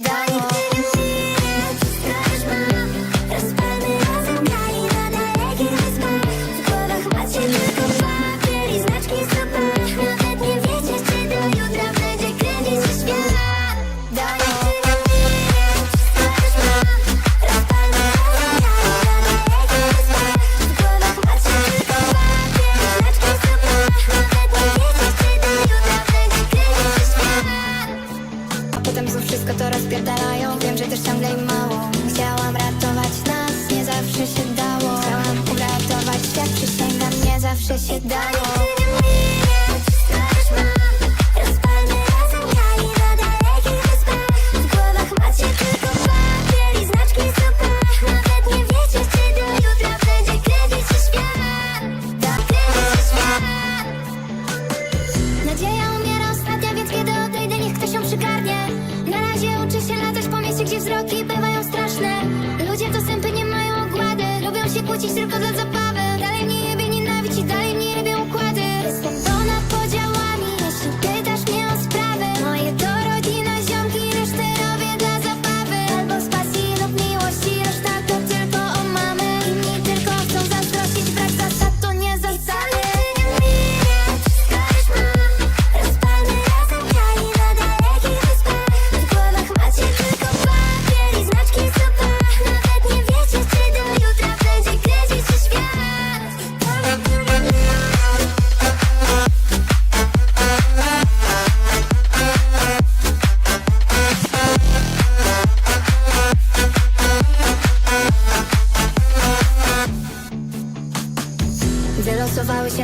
Dynamite. Ciągle mało. Chciałam ratować nas, nie zawsze się dało. Chciałam uratować świat, przysięgam, nie zawsze się dało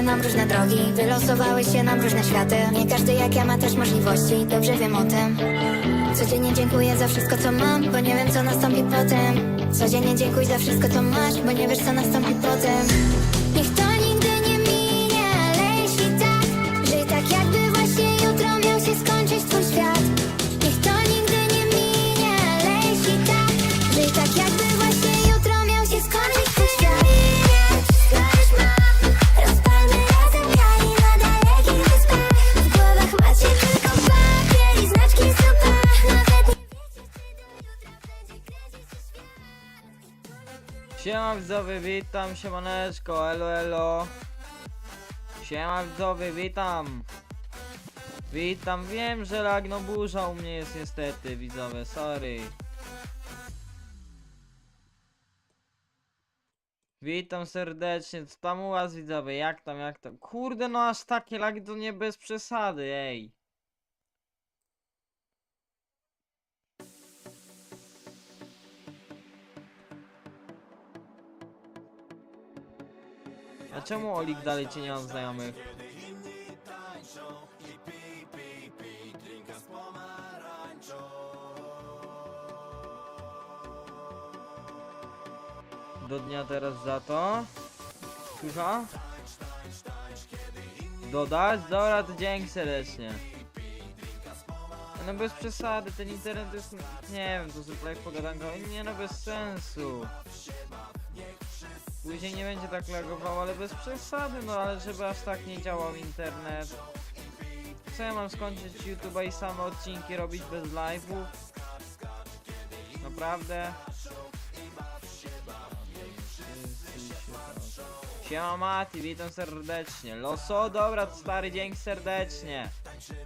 nam różne drogi, wylosowały się nam różne światy. Nie każdy jak ja ma też możliwości, dobrze wiem o tym. Codziennie dziękuję za wszystko co mam, bo nie wiem co nastąpi potem. Codziennie dziękuj za wszystko co masz, bo nie wiesz co nastąpi potem. Niech to Siema widzowie, witam, siemaneczko, elo elo. Siema widzowie, witam. Witam, wiem, że lagno burza u mnie jest niestety, widzowie, sorry. Witam serdecznie, co tam u was widzowie, jak tam, jak tam? Kurde, no aż takie lagi to nie bez przesady, ej A czemu Olik dalej cię nie ma w znajomych? Do dnia teraz za to? Słucha? Dodać? Dobra, to dzięki serdecznie. No bez przesady, ten internet jest, nie wiem, to zwykle jak pogadanka, nie no bez sensu. Później nie będzie tak lagował, ale bez przesady, no ale żeby aż tak nie działał internet. Co ja mam skończyć YouTube'a i same odcinki robić bez live'ów? Naprawdę? Siema Mati, witam serdecznie. Loso, dobra, stary, dzięki serdecznie.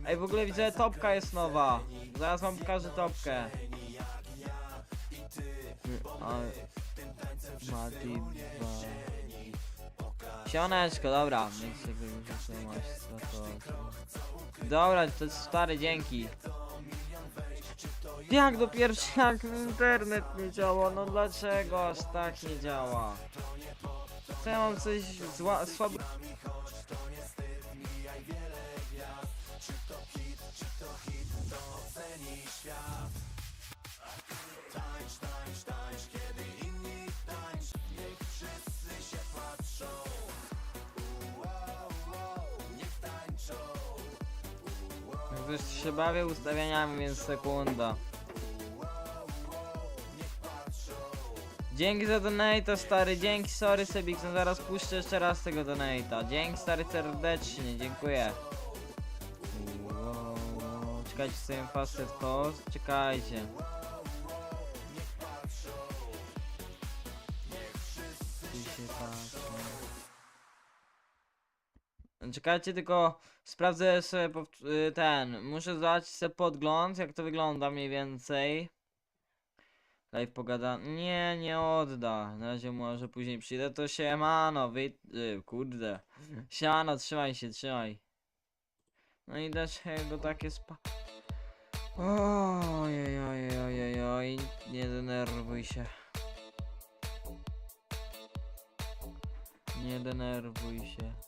Ej, w ogóle widzę, topka jest nowa. Zaraz wam pokażę topkę. Ale... Mati 2 Sioneczko, dobra. To- Dobra, to jest stary, dzięki. Jak do pierwszy jak internet nie działa? No dlaczego aż tak nie działa? Co ja mam coś zła, słabo... Już się bawię ustawieniami, więc sekunda. Dzięki za donata stary, dzięki sorry Sebikson, zaraz puszczę jeszcze raz tego donata. Dzięki stary serdecznie, dziękuję. Wow. Czekajcie sobie faster toast, czekajcie. Czekajcie, tylko sprawdzę sobie y, ten. Muszę zdać sobie podgląd, jak to wygląda mniej więcej. Live pogada. Nie, nie odda. Na razie może później przyjdę. To siemano, wy... Y, kurde. Siemano, trzymaj się, trzymaj. No i dlaczego takie spa... Ojej, ojej, ojej, oj, nie denerwuj się. Nie denerwuj się.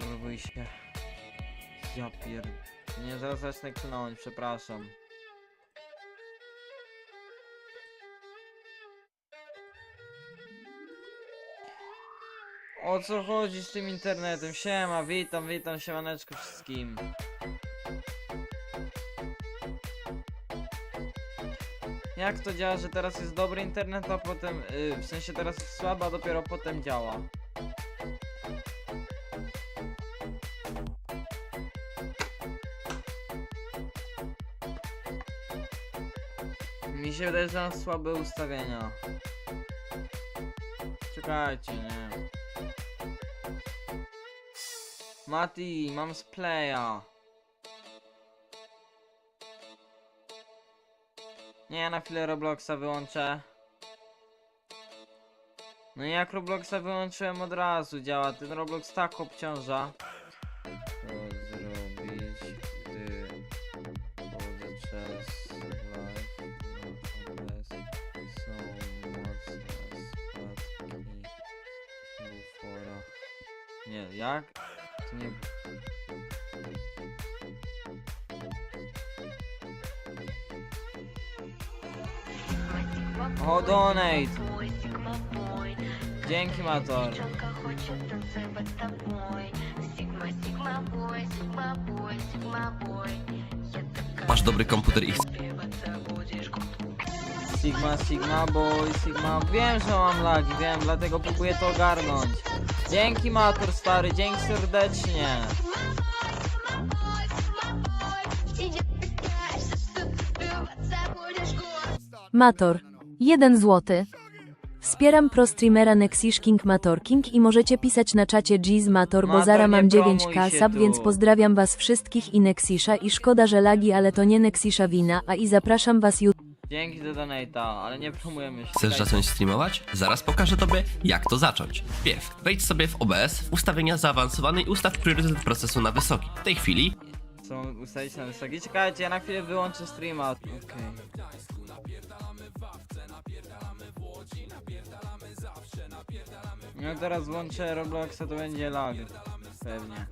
Denerwuj się. Ja pier... Nie, zaraz zacznę przepraszam. O co chodzi z tym internetem? Siema, witam, witam, siemaneczko wszystkim. Jak to działa, że teraz jest dobry internet, a potem, yy, w sensie teraz jest słaby, a dopiero potem działa? Się wydaje, że mam słabe ustawienia. Czekajcie, nie. Mati, mam z playa. Nie, na chwilę Robloxa wyłączę. No i jak Robloxa wyłączyłem od razu działa, ten Roblox tak obciąża. Jak? To nie... O, donate! Dzięki, Mator. Masz dobry komputer i Sigma, Sigma, boy, Sigma. Wiem, że mam lagi, wiem, dlatego próbuję to ogarnąć. Dzięki, Mator, stary, dzięki serdecznie. Mator. 1 złoty. Wspieram pro streamera Nexish King Mator King i możecie pisać na czacie Giz Mator, bo Mator, zara nie mam promuj 9k się sub, tu. więc pozdrawiam was wszystkich i Nexisha i szkoda, że lagi, ale to nie Nexisha wina, a i zapraszam was jutro. Dzięki za donata, ale nie promujemy się. chcesz zacząć streamować? Zaraz pokażę tobie, jak to zacząć. Wpierw wejdź sobie w OBS, w ustawienia zaawansowane i ustaw priorytet procesu na wysoki. W tej chwili Co ustalić na wysoki? Czekajcie, ja na chwilę wyłączę streama. Okej. No teraz włączę Robloxa, to będzie lag. Pewnie.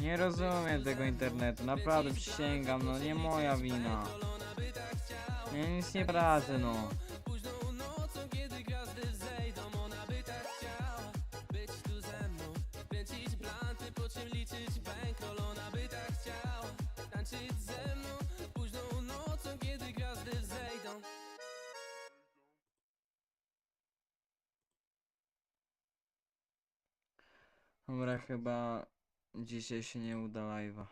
Nie rozumiem tego internetu, naprawdę przysięgam, no nie moja wina. Ja nic nie poradzę, no. Dobra, chyba dzisiaj się nie uda live'a.